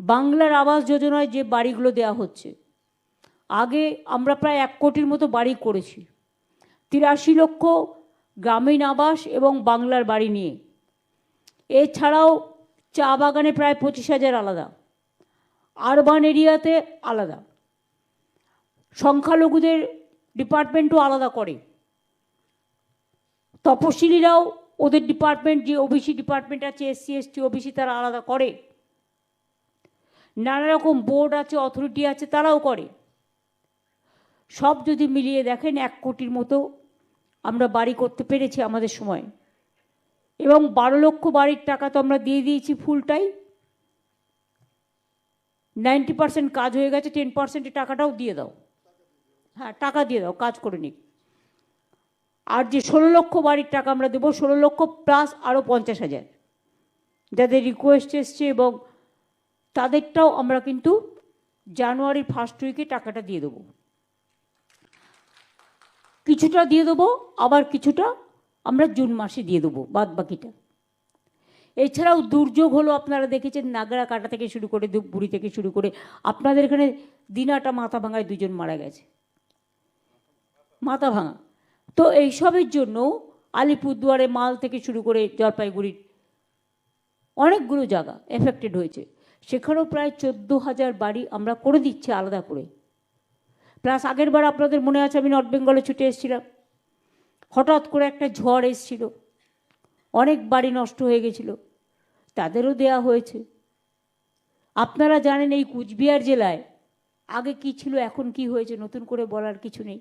বাংলার আবাস যোজনায় যে বাড়িগুলো দেওয়া হচ্ছে, আগে আমরা প্রায় এক কোটির মতো বাড়ি করেছি। তিরাশি লক্ষ গ্রামীণ আবাস এবং বাংলার বাড়ি নিয়ে। এছাড়াও চা বাগানে প্রায় পঁচিশ হাজার আলাদা। আরবান এরিয়াতে আলাদা। সংখ্যালঘুদের ডিপার্টমেন্টও আলাদা করে। তপশিলিরাও ওদের ডিপার্টমেন্ট, যে ওবিসি ডিপার্টমেন্ট আছে, এসসি, এসটি, ওবিসি, তারা আলাদা করে। নানা রকম বোর্ড আছে অথরিটি আছে, তারাও করে। সব যদি মিলিয়ে দেখেন, এক কোটির মতো আমরা বাড়ি করতে পেরেছি আমাদের সময়। এবং বারো লক্ষ বাড়ির টাকা তো আমরা দিয়ে দিয়েছি ফুলটাই। নাইনটি পার্সেন্ট কাজ হয়ে গেছে, টেন পার্সেন্টের টাকাটাও দিয়ে দাও। হ্যাঁ টাকা দিয়ে দাও, কাজ করে নিক। আর যে ষোলো লক্ষ বাড়ির টাকা আমরা দেবো, ষোলো লক্ষ প্লাস আরও পঞ্চাশ হাজার। যাদের রিকোয়েস্ট এসছে এবং তাদেরটাও আমরা কিন্তু জানুয়ারির ফার্স্ট উইকে টাকাটা দিয়ে দেবো। কিছুটা দিয়ে দেবো, আবার কিছুটা আমরা জুন মাসে দিয়ে দেবো বাদ বাকিটা এছাড়াও দুর্যোগ হলো, আপনারা দেখেছেন নাগরা কাটা থেকে শুরু করে ধূপগুড়ি থেকে শুরু করে, আপনাদের এখানে দিনাটা মাথা ভাঙায় দুজন মারা গেছে। মাথা ভাঙা। তো এইসবের জন্য আলিপুরদুয়ারে মাল থেকে শুরু করে জলপাইগুড়ির অনেকগুলো জায়গা এফেক্টেড হয়েছে। সেখানেও প্রায় চোদ্দ হাজার বাড়ি আমরা করে দিচ্ছি আলাদা করে। প্লাস আগের বার আপনাদের মনে আছে আমি নর্থ বেঙ্গলে ছুটে এসেছিলাম। হঠাৎ করে একটা ঝড় এসেছিল। অনেক বাড়ি নষ্ট হয়ে গেছিল। তাদেরও দেয়া হয়েছে। আপনারা জানেন এই কুচবিহার জেলায় আগে কি ছিল, এখন কি হয়েছে, নতুন করে বলার কিছু নেই।